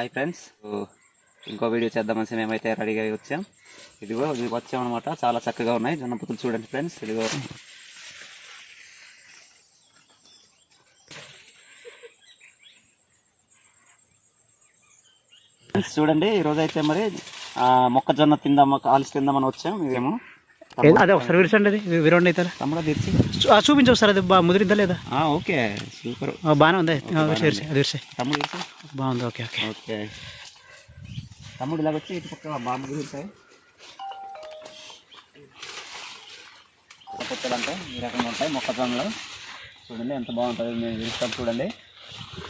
Hi friends ఇంకో video చేద్దామని మేమైతే రెడీగా వచ్చాం. ఇదిగో ఇది వచ్చామన్నమాట. చాలా చక్కగా ఉన్నాయి. జొన్నపుతులు చూడండి ఫ్రెండ్స్ ఇదిగో. చూడండి ఈరోజు అయితే మరి మొక్కజొన్న తిందాం కాల్చి తిందామని వచ్చాం. ఇదేమో అదే ఒకసారి విరచండి అది. విరవండి అయితే చూపించు ఒకసారి అది. బాగా ముదిరిందా లేదా? ఓకే. సూపర్. బాగానే ఉంది. అది తమ్ముడు బాగుంది ఓకే ఓకే. ఓకే. తమ్ముడు ఇలాగ వచ్చి ఇటు పక్క బాంబు గురించాయి కొత్తలు అంటే ఈ రకంగా ఉంటాయి. మొక్కజొన్నలు. చూడండి ఎంత బాగుంటుంది. మేము విరుస్తాం చూడండి.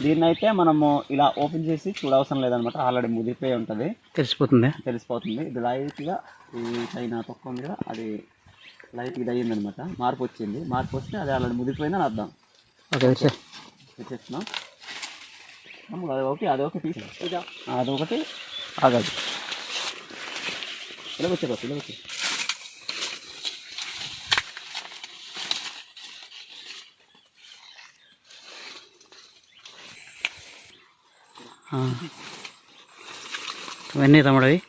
దీన్ని అయితే మనము ఇలా ఓపెన్ చేసి చూడవసరం లేదనమాట. ఆల్రెడీ ముదిరిపోయి ఉంటుంది. తెలిసిపోతుంది. తెలిసిపోతుంది. ఇది లైట్గా ఈ చైనా తొక్క ఉంది కదా అది లైట్గా ఇది అయ్యిందనమాట. మార్పు వచ్చింది. మార్పు వస్తే అది ఆల్రెడీ ముదిరిపోయిందని అర్థం. ఓకే తెచ్చేస్తున్నాం తమ్ముడు అది ఒకటి అది ఒకటి తీసి అదొకటి ఆగదు. ఇలా వచ్చే ఇలా వచ్చే ఇవన్నీ తమ్ముడు అవి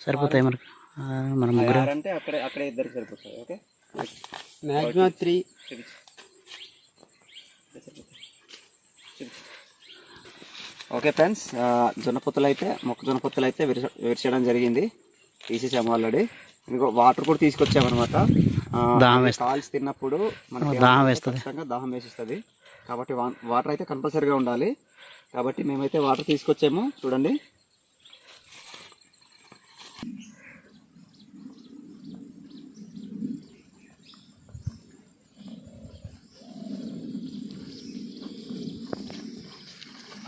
సరిపోతాయి మనకు. మన ముగ్గురు. అంటే అక్కడే అక్కడే ఇద్దరు సరిపోతాయి okay? Maximum three. Okay friends జొన్న పొత్తులు అయితే మొక్కజొన్న పొత్తులు అయితే విరిచ విరిచడం జరిగింది. తీసేసాము ఆల్రెడీ. ఇంకో వాటర్ కూడా తీసుకొచ్చామన్నమాట. దాహం. కాల్చి తిన్నప్పుడు మనకి దాహం వేస్తుంది. దాహం వేసిస్తుంది. కాబట్టి వా- వాటర్ అయితే కంపల్సరీగా ఉండాలి. కాబట్టి మేమైతే వాటర్ తీసుకొచ్చాము. చూడండి.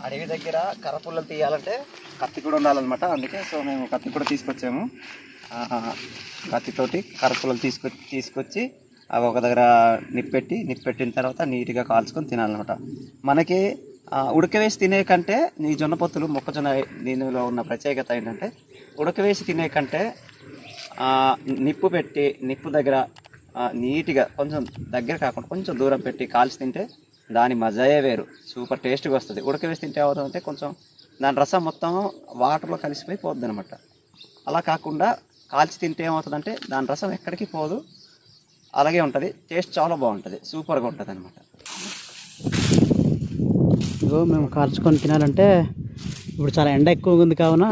అడవి దగ్గర కర్రపుల్లలు తీయాలంటే కత్తి కూడా ఉండాలన్నమాట. అందుకే సో మేము కత్తి కూడా తీసుకొచ్చాము. కత్తితోటి కర్రపుల్లలు తీసుకొచ్చి తీసుకొచ్చి అవి ఒక దగ్గర నిప్పెట్టి నిప్పెట్టిన తర్వాత నీట్గా కాల్చుకొని తినాలన్నమాట. మనకి ఉడకవేసి తినే కంటే ఈ జొన్న పొత్తులు మొక్కజొన్న దీనిలో ఉన్న ప్రత్యేకత ఏంటంటే ఉడకవేసి తినే కంటే నిప్పు పెట్టి నిప్పు దగ్గర నీట్గా కొంచెం దగ్గర కాకుండా కొంచెం దూరం పెట్టి కాల్చి తింటే దాని మజాయే వేరు. సూపర్ టేస్ట్గా వస్తుంది. ఉడకవేసి తింటే ఏమవుతుందంటే కొంచెం దాని రసం మొత్తం వాటర్లో కలిసిపోయి పోద్ది అనమాట అలా కాకుండా కాల్చి తింటే ఏమవుతుందంటే దాని రసం ఎక్కడికి పోదు. అలాగే ఉంటుంది. టేస్ట్ చాలా బాగుంటుంది. సూపర్గా ఉంటుంది అనమాట ఇగో మేము కాల్చుకొని తినాలంటే ఇప్పుడు చాలా ఎండ ఎక్కువగా ఉంది కావున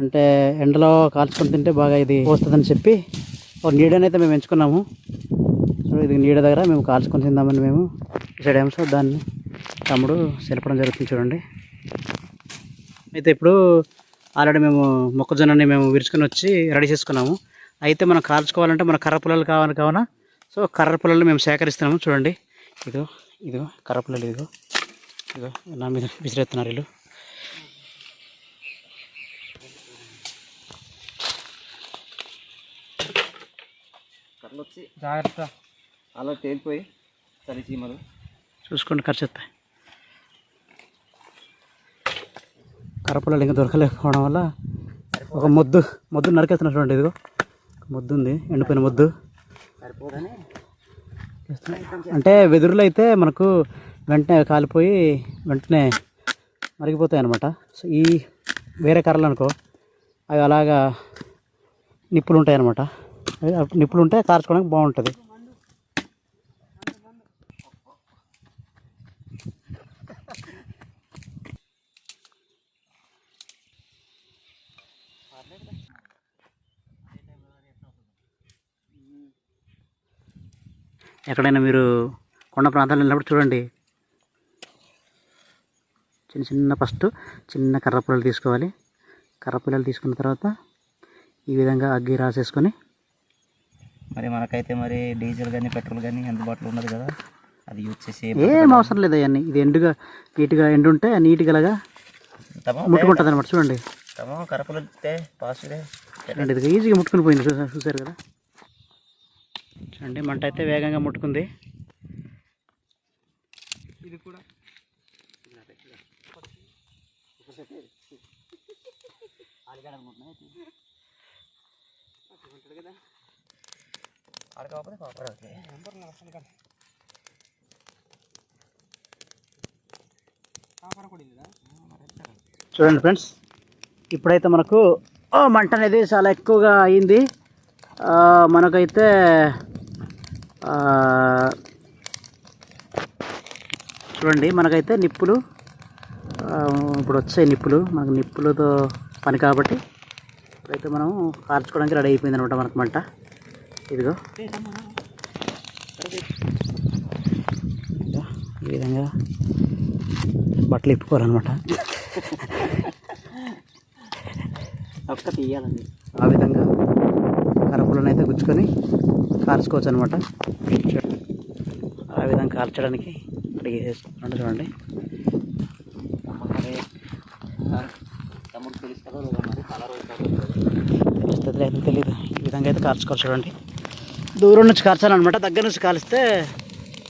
అంటే ఎండలో కాల్చుకొని తింటే బాగా ఇది వస్తుందని చెప్పి ఒక నీడనైతే మేము ఎంచుకున్నాము. సో ఇది నీడ దగ్గర మేము కాల్చుకొని తిందామని మేము సైడ్ అయ్యాము. సో దాన్ని తమ్ముడు సెలపడం జరుగుతుంది చూడండి. అయితే ఇప్పుడు ఆల్రెడీ మేము మొక్కజొన్నని మేము విరుచుకొని వచ్చి రెడీ చేసుకున్నాము. అయితే మనం కాల్చుకోవాలంటే మన కర్ర పుల్లలు కావాలి కావున. సో కర్ర పుల్లలు మేము సేకరిస్తున్నాము. చూడండి. ఇదిగో ఇదిగో కర్ర పుల్లలు ఇదిగో. ఇదిగో నా మీద విసిరేస్తున్నారు వీళ్ళు. వచ్చి జాగ్రత్త. అలా తేలిపోయి చలి చీమలు. చూసుకోండి ఖర్చు వస్తాయి కర్ర పుల్లలు ఇంకా దొరకలేకపోవడం వల్ల ఒక మొద్దు మొద్దు చూడండి ఇదిగో. మొద్దు ఉంది ఎండిపోయిన మొద్దు. అంటే వెదురులు అయితే మనకు వెంటనే కాలిపోయి వెంటనే మరిగిపోతాయి అనమాట సో ఈ వేరే కర్రలు అనుకో అవి అలాగా నిప్పులు ఉంటాయి అనమాట నిప్పులు ఉంటే కార్చుకోవడానికి బాగుంటుంది. ఎక్కడైనా మీరు కొండ ప్రాంతాలు వెళ్ళినప్పుడు చూడండి. చిన్న చిన్న ఫస్ట్ చిన్న కర్ర పుల్లలు తీసుకోవాలి. కర్ర పుల్లలు తీసుకున్న తర్వాత ఈ విధంగా అగ్గి రాసేసుకొని మరి మనకైతే మరి డీజిల్ కానీ పెట్రోల్ కానీ అందుబాటులో ఉన్నది కదా అది యూజ్ చేసి ఏం అవసరం లేదు అవన్నీ ఇది ఎండుగా నీట్గా ఎండు ఉంటే నీట్గా అలాగా ముట్టుకుంటుంది అనమాట చూడండి ఇది ఈజీగా ముట్టుకుని పోయింది. చూసా- చూసారు కదా? చూడండి మంట అయితే వేగంగా ముట్టుకుంది. ఆడకపోతే కాపర్ ఓకే చూడండి ఫ్రెండ్స్ ఇప్పుడైతే మనకు మంట అనేది చాలా ఎక్కువగా అయింది. ఆ, మనకైతే ఆ, చూడండి మనకైతే నిప్పులు ఆ, ఇప్పుడు వచ్చాయి నిప్పులు. మనకు నిప్పులతో పని కాబట్టి ఇప్పుడైతే మనం కార్చుకోవడానికి రెడీ అయిపోయింది అనమాట మనకు మంట. ఇదిగో. ఈ విధంగా బట్టలు ఇప్పుకోవాలన్నమాట. ఒక్క తీయాలండి. ఆ విధంగా కరపులను అయితే గుచ్చుకొని కాల్చుకోవచ్చు అనమాట ఆ విధంగా కాల్చడానికి రెడీ చేసుకుంటున్నాడు చూడండి. తమ్ముడు తెలుస్తుందో లేదో మరి కలర్ తెలుస్తుంది లేదు తెలియదు ఈ విధంగా అయితే కాల్చుకోవాలి చూడండి. దూరం నుంచి కాల్చాలన్నమాట. దగ్గర నుంచి కాలిస్తే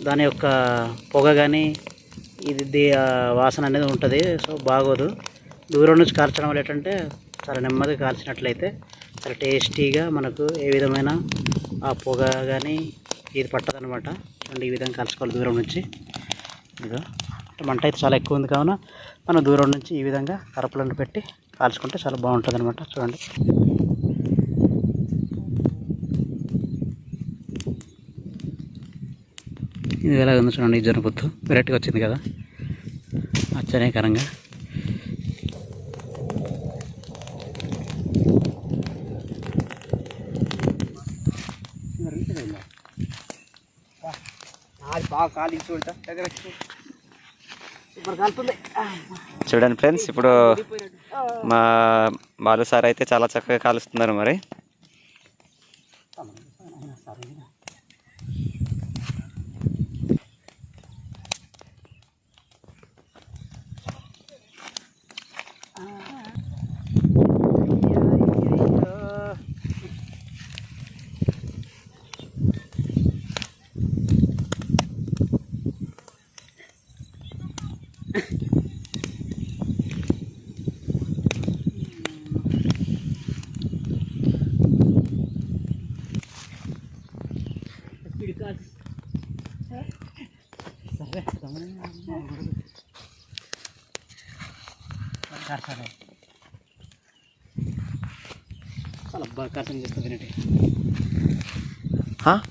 దాని యొక్క పొగ కానీ ఇది ఆ వాసన అనేది ఉంటుంది. సో బాగోదు. దూరం నుంచి కాల్చడం వల్ల ఏంటంటే చాలా నెమ్మదిగా కాల్చినట్లయితే చాలా టేస్టీగా మనకు ఏ విధమైన ఆ పొగ కానీ ఇది పట్టదనమాట చూడండి ఈ విధంగా కాల్చుకోవాలి దూరం నుంచి. ఇదో మంట అయితే చాలా ఎక్కువ ఉంది కావున మనం దూరం నుంచి ఈ విధంగా కరపలను పెట్టి కాల్చుకుంటే చాలా బాగుంటుంది అనమాట చూడండి. ఇది ఎలా ఉంది చూడండి ఈ జనపొత్తు వెరైటీగా వచ్చింది కదా. ఆశ్చర్యకరంగా. చూడండి ఫ్రెండ్స్ ఇప్పుడు మా బాలు సార్ అయితే చాలా చక్కగా కాలుస్తున్నారు మరి.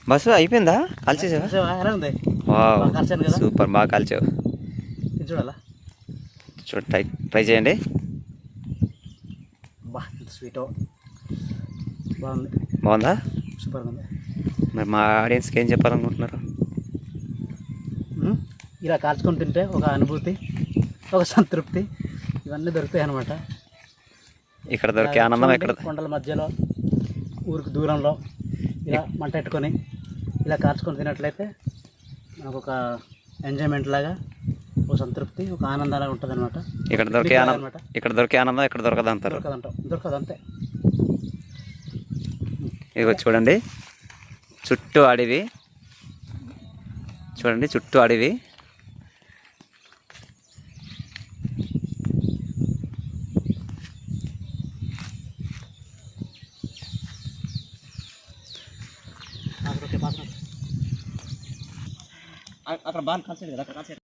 బస్సు అయిపోయిందా? కాల్చేసావా? సూపర్ బాగా కాల్చావు చూడాలా? చూడ ట్రై ట్రై చేయండి. స్వీటో బాగుంది. బాగుందా? సూపర్గా ఉంది. మరి మా ఆడియన్స్కి ఏం చెప్పాలనుకుంటున్నారు? ఇలా కాల్చుకొని తింటే ఒక అనుభూతి ఒక సంతృప్తి ఇవన్నీ దొరుకుతాయి అనమాట ఇక్కడ దొరికే ఆనందం ఎక్కడ? కొండల మధ్యలో ఊరికి దూరంలో ఇలా మంట పెట్టుకొని ఇలా కాల్చుకొని తినట్లయితే మనకు ఒక ఎంజాయ్మెంట్ లాగా ఒక సంతృప్తి ఒక ఆనందంగా ఉంటుంది అనమాట ఇక్కడ దొరికే ఆనందం ఇక్కడ దొరికే ఆనందం ఇక్కడ దొరకదు అంటారు దొరకదంటాం దొరకదు అంతే ఇదిగో చూడండి చుట్టూ అడవి. చూడండి చుట్టూ అడవి. అక్కడ బాగా కాల్చాడు కదా అక్కడ కాల్చాడు